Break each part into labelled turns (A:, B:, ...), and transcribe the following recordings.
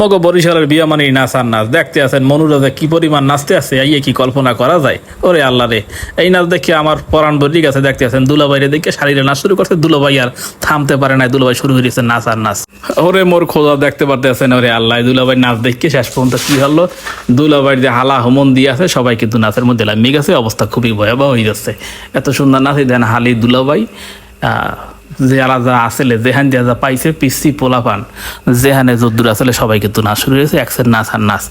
A: Mug বরিশালের বিয়া নাচ আর নাচ। দেখতে আছেন মনুরাজে কি পরিমাণ নাচতে আছে এই কি কল্পনা করা যায়? ওরে আল্লাহ রে এই নাচ দেখে আমার পরাণ বরি গেছে দেখতে আছেন দুলাভাইরে দেখে শাড়িরে নাচ শুরু করছে দুলাভাই আর থামতে পারে না দুলাভাই শুরু হয়েছে নাচ আর নাচ। ওরে মোর খোঁজা দেখতে পারতে পারতেছেন ওরে আল্লাহ দুলাভাই নাচ দেখে শেষ পর্যন্ত কি হলো? দুলাভাইয়ের যে হালা হোমন দিয়ে আছে সবাই কিন্তু নাচের মধ্যে লামিয়ে গেছে অবস্থা খুবই ভয়াবহ হয়ে যাচ্ছে। এত সুন্দর নাচই দেন হালি দুলাভাই আহ, যারা যারা আসলে, যেহান যা যা পাইছে পিসি পোলাপান। যেহানে যদ্দুর আসলে সবাই কিন্তু নাচ শুরু হয়েছে একসের নাচ আর নাচ।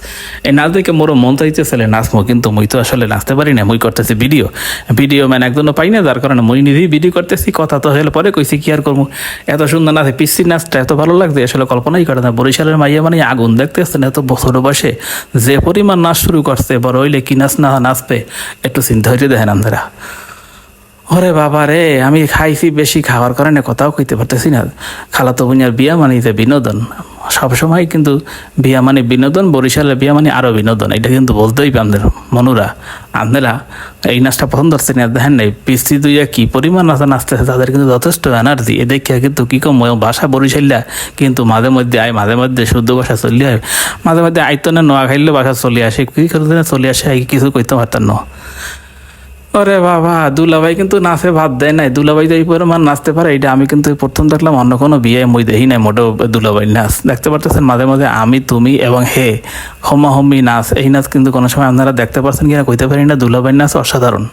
A: এই নাচ দেখে মোরও মন চাইতেছিল নাচমো, কিন্তু মুই তো আসলে নাচতে পারি না, মুই করতেছি ভিডিও। ভিডিও ম্যান একজনও পাই না, যার কারণে মুই নিজেই ভিডিও করতেছি, কথা তো হলে পরে কইছি, কি আর করব? এত সুন্দর নাচে পিসি নাচটা এত ভালো লাগছে, আসলে কল্পনাই করে না। বরিশালের মাইয়া মানে আগুন দেখতে আসছেন এত বছর বসে যে পরিমাণ নাচ শুরু করছে, বড় হইলে কি নাচ না নাচবে, একটু চিন্তা হইতে দেখেন আপনারা। ওরে বাবা রে, আমি খাইছি বেশি, খাওয়ার কারণে কথাও কইতে পারতেছি না। খালাতো বোনের বিয়া মানে যে বিনোদন। সবসময় কিন্তু বিয়া মানে বিনোদন, বরিশালের বিয়া মানে আরও বিনোদন, এটা কিন্তু বলতেই পারেন মনুরা আপনারা এই নাচটা পছন্দ করছেন না, দেখেন নাই পিস্তি দুইয়া কি পরিমাণ নাচা নাচতেছে, তাদের কিন্তু যথেষ্ট এনার্জি এ দেখে কিন্তু কি কম ভাষা বরিশাল্লা কিন্তু মাঝে মধ্যে আয়, মাঝে মধ্যে শুদ্ধ ভাষা চলি আয়। মাঝে মধ্যে আইতনে নোয়া খাইলে ভাষা চলে আসে, কি করতে চলে আসে কিছু কইতে পারতাম না। ওরে বাবা, দুলাভাই কিন্তু নাচে ভাত দেয় নাই। দুলাভাই তো এই পরিমাণ নাচতে পারে, এটা আমি কিন্তু প্রথম দেখলাম, অন্য কোনো বিয়ে মই দেখি নাই, মোটেও দুলাভাই নাচ। দেখতে পারতেছেন মাঝে মাঝে আমি, তুমি এবং হে, হোমা হোমি নাচ। এই নাচ কিন্তু কোনো সময় আপনারা দেখতে পারছেন কিনা, কইতে পারি না দুলাভাই নাচ অসাধারণ।